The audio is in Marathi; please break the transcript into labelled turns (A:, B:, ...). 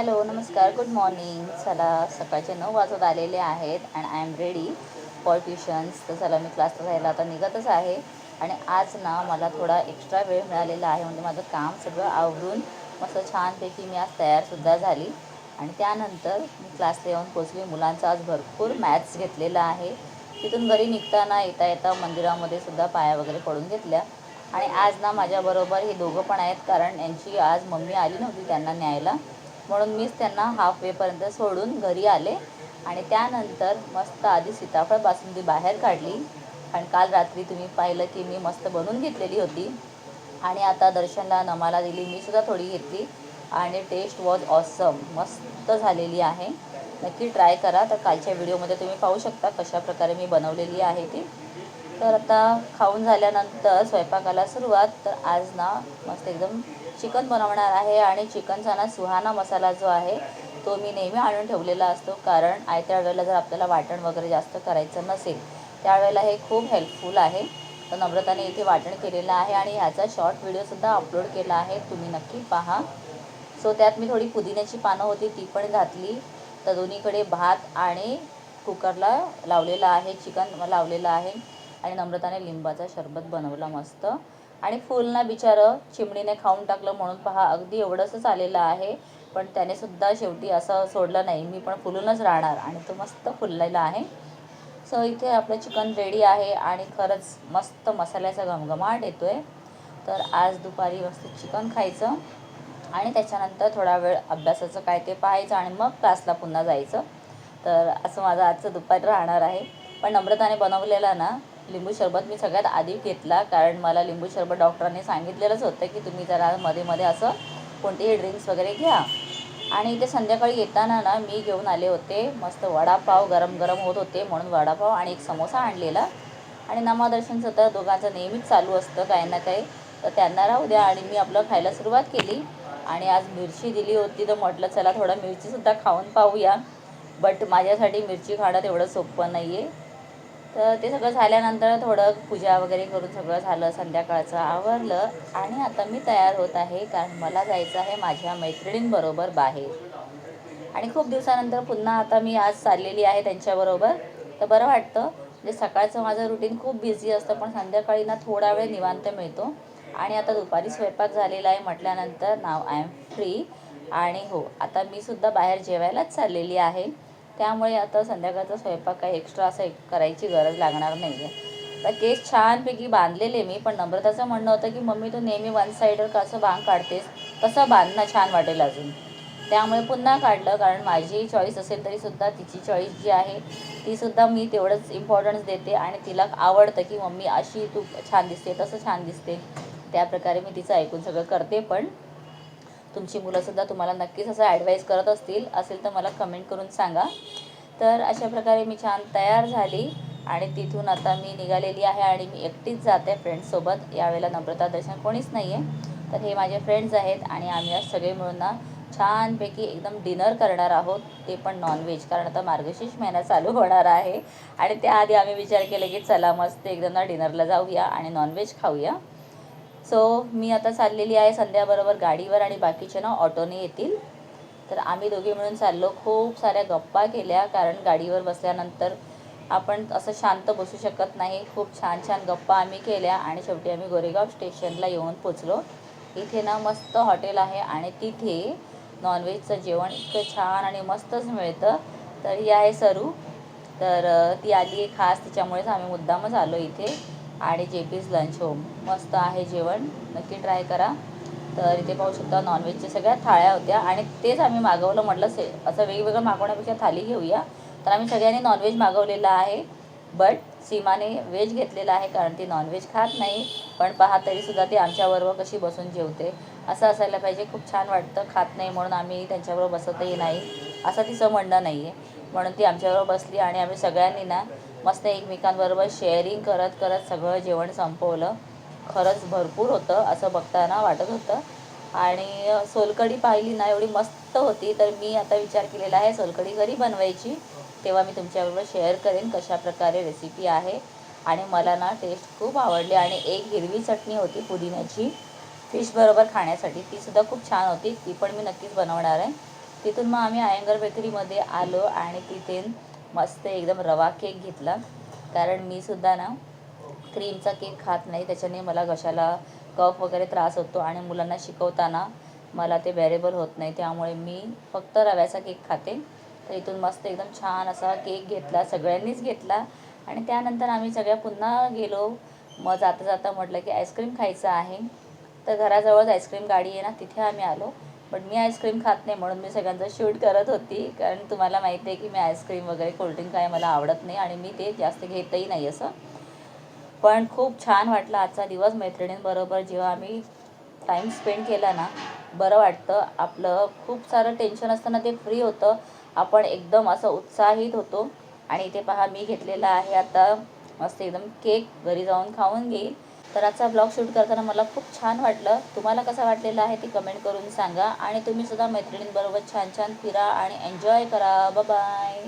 A: हॅलो नमस्कार गुड मॉर्निंग चला सकाळचे नऊ वाजत आलेले आहेत and I am ready for tuitions तर चला मी क्लासला जायला आता निघतच आहे. आणि आज ना मला थोडा एक्स्ट्रा वेळ मिळालेला आहे. म्हणजे माझं काम सगळं आवरून मस्त छानपैकी मी आज तयारसुद्धा झाली. आणि त्यानंतर मी क्लासला येऊन पोचली मुलांचा आज भरपूर मॅथ्स घेतलेला आहे. तिथून घरी निघताना येता येता मंदिरामध्ये सुद्धा पाया वगैरे पडून घेतल्या. आणि आज ना माझ्याबरोबर हे दोघं पण आहेत. कारण यांची आज मम्मी आली नव्हती त्यांना न्यायला. म्हणून मीच त्यांना हाफ वेपर्यंत सोडून घरी आले. आणि त्यानंतर मस्त आधी सीताफळ बासुंदी बाहेर काढली. आणि काल रात्री तुम्ही पाहिलं की मी मस्त बनवून घेतलेली होती. आणि आता दर्शनला नमाला दिली मी सुद्धा थोडी घेतली. आणि टेस्ट वॉज ऑसम मस्त झालेली आहे. नक्की ट्राय करा. तर कालच्या व्हिडिओमध्ये तुम्ही पाहू शकता कशा प्रकारे मी बनवलेली आहे ती. तर आता खाऊन झाल्यानंतर स्वयंपाकाला सुरुवात. तर आज ना मस्त एकदम चिकन बनवणार आहे आणि चिकनचा ना सुहाना मसाला जो आहे तो मी नेहमी आणून ठेवलेला असतो. कारण आयत्या वेळेला जर आपल्याला वाटण वगैरे जास्त करायचं नसेल त्यावेळेला हे खूप हेल्पफुल आहे. तर नम्रताने इथे वाटण केलेलं आहे आणि ह्याचा शॉर्ट व्हिडिओसुद्धा अपलोड केला आहे. तुम्ही नक्की पहा. सो त्यात मी थोडी पुदिन्याची पानं होती ती पण घातली. तर दोन्हीकडे भात आणि कुकरला लावलेला आहे चिकन लावलेलं आहे. आणि नम्रताने लिंबाचा शरबत बनवला मस्त. आणि फुलना बिचारं चिमणीने खाऊन टाकलं म्हणून पहा अगदी एवढंसंच आलेलं आहे. पण त्याने सुद्धा शेवटी असं सोडलं नाही. मी पण फुलूनच राहणार आणि तो मस्त फुललेला आहे. सो इथे आपलं चिकन रेडी आहे आणि खरंच मस्त मसाल्याचा घमघमाट येतो आहे तर आज दुपारी मस्त चिकन खायचं आणि त्याच्यानंतर थोडा वेळ अभ्यासाचं काय ते पाहायचं आणि मग क्लासला पुन्हा जायचं. तर असं माझं आजचं दुपार राहणार आहे. पण नम्रताने बनवलेला ना लिंबू सरबत मी सगळ्यात आधी घेतला कारण मला लिंबू सरबत डॉक्टरांनी सांगितलेलंच होतं की तुम्ही जरा मध्ये मध्ये असं कोणतेही ड्रिंक्स वगैरे घ्या. आणि इथे संध्याकाळी येताना ना मी घेऊन आले होते मस्त वडापाव गरम गरम होत होते म्हणून वडापाव आणि एक समोसा आणलेला. आणि नामदर्शनचं तर दोघांचं नेहमीच चालू असतं काही ना काही. तर त्यांना राहू द्या आणि मी आपलं खायला सुरुवात केली. आणि आज मिरची दिली होती तर म्हटलं चला थोडं मिरचीसुद्धा खाऊन पाहूया. बट माझ्यासाठी मिरची खाणं तेवढं सोपं नाही आहे तर ते सगळं झाल्यानंतर थोडं पूजा वगैरे करून सगळं झालं संध्याकाळचं आवरलं. आणि आता मी तयार होत आहे कारण मला जायचं आहे माझ्या मैत्रिणींबरोबर बाहेर. आणि खूप दिवसानंतर पुन्हा आता मी आज चाललेली आहे त्यांच्याबरोबर. तर बरं वाटतं म्हणजे सकाळचं माझं रुटीन खूप बिझी असतं पण संध्याकाळी ना थोडा वेळ निवांत मिळतो. आणि आता दुपारी स्वयंपाक झालेला आहे म्हटल्यानंतर नाव आय एम फ्री आणि हो आता मी सुद्धा बाहेर जेवायलाच चाललेली आहे. त्यामुळे आता संध्याकाळचा स्वयंपाक काही एक्स्ट्रा असं करायची गरज लागणार नाही आहे तर केस छानपैकी बांधलेले मी पण नम्रताचं म्हणणं होतं की मम्मी तू नेहमी वन साईडवर कसं बांग काढतेस तसं बांधणं छान वाटेल अजून. त्यामुळे पुन्हा काढलं कारण माझी चॉईस असेल तरीसुद्धा तिची चॉईस जी आहे तीसुद्धा मी तेवढंच इम्पॉर्टन्स देते आणि तिला आवडतं की मम्मी अशी तू छान दिसते तसं छान दिसते. त्या प्रकारे मी तिचं ऐकून सगळं करते पण तुमची मुलंसुद्धा तुम्हाला नक्कीच असं ॲडवाईस करत असतील असेल तर मला कमेंट करून सांगा. तर अशा प्रकारे मी छान तयार झाली आणि तिथून आता मी निघालेली आहे आणि मी एकटीच जाते फ्रेंड्ससोबत यावेळेला नम्रता दर्शन कोणीच नाही आहे तर हे माझे फ्रेंड्स आहेत आणि आम्ही आज सगळे मिळून ना छानपैकी एकदम डिनर करणार आहोत. ते पण नॉनव्हेज कारण आता मार्गशीर्ष महिना चालू होणार आहे. आणि त्याआधी आम्ही विचार केला की चला मस्त एकदम ना डिनरला जाऊया आणि नॉनव्हेज खाऊया. सो मी आता चाललेली आहे संध्याबरोबर गाडीवर आणि बाकीचे ना ऑटोने येतील. तर आम्ही दोघे मिळून चाललो. खूप साऱ्या गप्पा केल्या कारण गाडीवर बसल्यानंतर आपण असं शांत बसू शकत नाही. खूप छान छान गप्पा आम्ही केल्या आणि शेवटी आम्ही गोरेगाव स्टेशनला येऊन पोचलो. इथे ना मस्त हॉटेल आहे आणि तिथे नॉनव्हेजचं जेवण इतकं छान आणि मस्तच मिळतं. तर ही आहे सरू. तर ती आली आहे खास. तिच्यामुळेच आम्ही मुद्दामच आलो इथे. आणि जे पीज लंच होम मस्त आहे जेवण. नक्की ट्राय करा. तर इथे पाहू शकता नॉनव्हेजच्या सगळ्या थाळ्या होत्या. आणि तेच आम्ही मागवलं. म्हटलं से असं वेगवेगळं मागवण्यापेक्षा थाली घेऊया. तर आम्ही सगळ्यांनी नॉनव्हेज मागवलेलं आहे. बट सीमाने व्हेज घेतलेलं आहे कारण ती नॉनव्हेज खात नाही. पण पहा तरीसुद्धा ती आमच्याबरोबर कशी बसून जेवते. असं असायला पाहिजे. खूप छान वाटतं. खात नाही म्हणून आम्ही त्यांच्याबरोबर बसतही नाही. असं तिचं म्हणणं नाही आहे म्हणून ती आमच्याबरोबर बसली आणि आम्ही सगळ्यांनी ना मस्त एकमेकांबरोबर शेअरिंग करत करत सगळं जेवण संपवलं. खरंच भरपूर होतं असं बघताना वाटत होतं. आणि सोलकढी पाहिली ना एवढी मस्त होती. तर मी आता विचार केलेला आहे सोलकढी घरी बनवायची. तेव्हा मी तुमच्याबरोबर शेअर करेन कशा प्रकारे रेसिपी आहे. आणि मला ना टेस्ट खूप आवडली आणि एक हिरवी चटणी होती पुदिन्याची. फिशबरोबर खाण्यासाठी. तीसुद्धा खूप छान होती. ती पण मी नक्कीच बनवणार आहे. तिथून मग आम्ही अयंगर बेकरीमध्ये आलो आणि तिथे मस्त एकदम रवा केक घेतला. कारण मी सुद्धा ना क्रीमचा केक खात नाही त्याच्याने मला घशाला कफ वगैरे त्रास होतो आणि मुलांना शिकवताना मला ते बॅरेबल होत नाही. त्यामुळे मी फक्त रव्याचा केक खाते. तर इथून मस्त एकदम छान असा केक घेतला सगळ्यांनीच घेतला. आणि त्यानंतर आम्ही सगळ्या पुन्हा गेलो. मग जाता जाता म्हटलं की आईस्क्रीम खायचं आहे. तर घराजवळच आईस्क्रीम गाडी आहे ना तिथे आम्ही आलो. पण मी आईस्क्रीम खात नाही म्हणून मी सगळ्यांचं शूट करत होती. कारण तुम्हाला माहिती आहे की मी आईस्क्रीम वगैरे कोल्ड्रिंक काय मला आवडत नाही आणि मी ते जास्त घेतही नाही असं. पण खूप छान वाटलं आजचा दिवस मैत्रिणींबरोबर जेव्हा आम्ही टाईम स्पेंड केला ना बरं वाटतं. आपलं खूप सारं टेन्शन असताना ते फ्री होतं. आपण एकदम असं उत्साहित होतो. आणि इथे पहा मी घेतलेला आहे आता मस्त एकदम केक घरी जाऊन खाऊन घेईल. तर आजचा ब्लॉग शूट करताना मला खूप छान वाटलं. तुम्हाला कसं वाटलेलं आहे ते कमेंट करून सांगा. आणि तुम्ही सुद्धा मैत्रिणींबरोबर छान छान फिरा आणि एन्जॉय करा. बाय